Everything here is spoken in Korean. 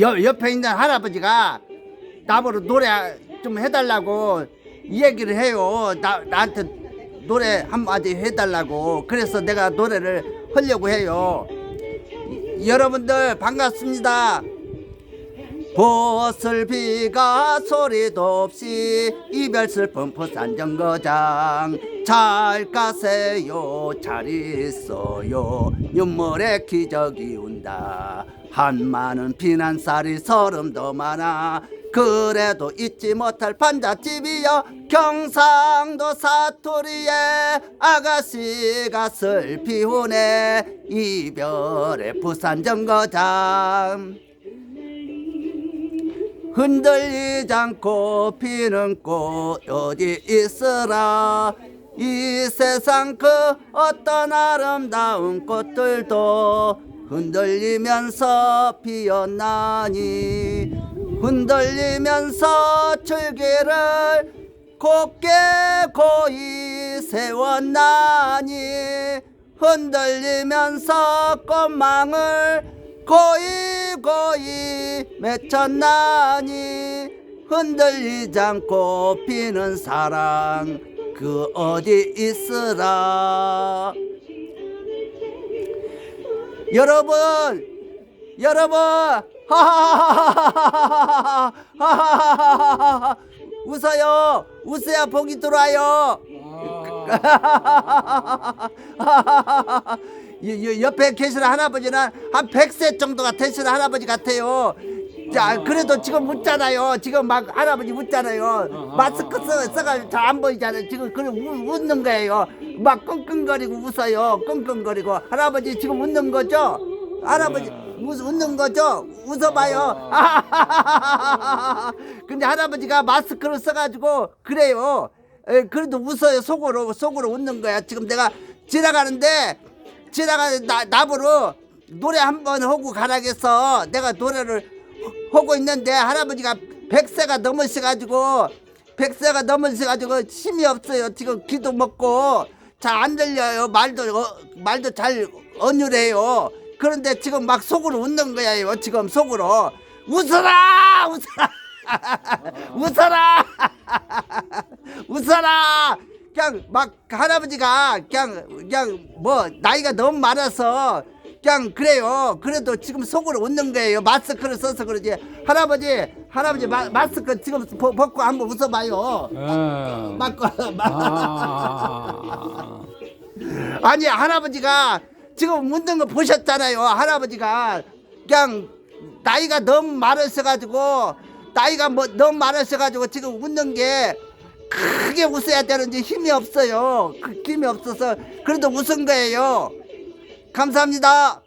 옆, 옆에 있는 할아버지가 나보고 노래 좀 해달라고 얘기를 해요. 나, 나한테 노래 한마디 해달라고. 그래서 내가 노래를 하려고 해요. 여러분들 반갑습니다. 보슬 비가 소리도 없이 이별 슬픔 부산 정거장. 잘 가세요 잘 있어요. 눈물의 기적이 온다. 한 많은 피난살이 서름도 많아. 그래도 잊지 못할 판잣집이여. 경상도 사투리에 아가씨가 슬피 우네. 이별의 부산 정거장. 흔들리지 않고 피는 꽃 어디 있으라. 이 세상 그 어떤 아름다운 꽃들도 흔들리면서 피었나니 흔들리면서 줄기를 곱게 고이 세웠나니 흔들리면서 꽃망을 거의 거의 맺혔나니 흔들리지 않고 피는 사랑. 그 어디 있으라? 여러분 여러분 하하하하하하하하하하하 웃어요 웃어야 복이 들어와요 옆에 계시는 할아버지는 한 100세 정도가 되시는 할아버지 같아요. 자, 그래도 지금 웃잖아요. 지금 막 할아버지 웃잖아요. 마스크 써, 써가지고 잘 안 보이잖아요. 지금 그래 우- 웃는 거예요. 막 끙끙거리고 웃어요. 끙끙거리고. 할아버지 지금 웃는 거죠? 할아버지 웃, 웃는 거죠? 웃어봐요. 근데 할아버지가 마스크를 써가지고 그래요. 에, 그래도 웃어요. 속으로 속으로 웃는 거야. 지금 내가 지나가는데 지나가는 나, 나보러 노래 한 번 하고 가라겠어. 내가 노래를 하고 있는데 할아버지가 100세가 넘으셔가지고 100세가 넘으셔가지고 힘이 없어요. 지금 귀도 먹고 잘 안 들려요. 말도 어, 말도 잘 언유래요. 그런데 지금 막 속으로 웃는 거예요. 지금 속으로 웃어라 웃어라 웃어라 웃어라 그냥 막 할아버지가 그냥 그냥 뭐 나이가 너무 많아서 그냥 그래요. 그래도 지금 속으로 웃는 거예요. 마스크를 써서 그러지. 할아버지 할아버지 마, 마스크 지금 벗- 벗고 한번 웃어봐요. 어. 맞고 아. 아니 할아버지가 지금 웃는 거 보셨잖아요. 할아버지가 그냥 나이가 너무 많으셔 가지고 나이가 뭐 너무 많으셔 가지고 지금 웃는 게 크게 웃어야 되는지 힘이 없어요. 그 힘이 없어서 그래도 웃은 거예요. 감사합니다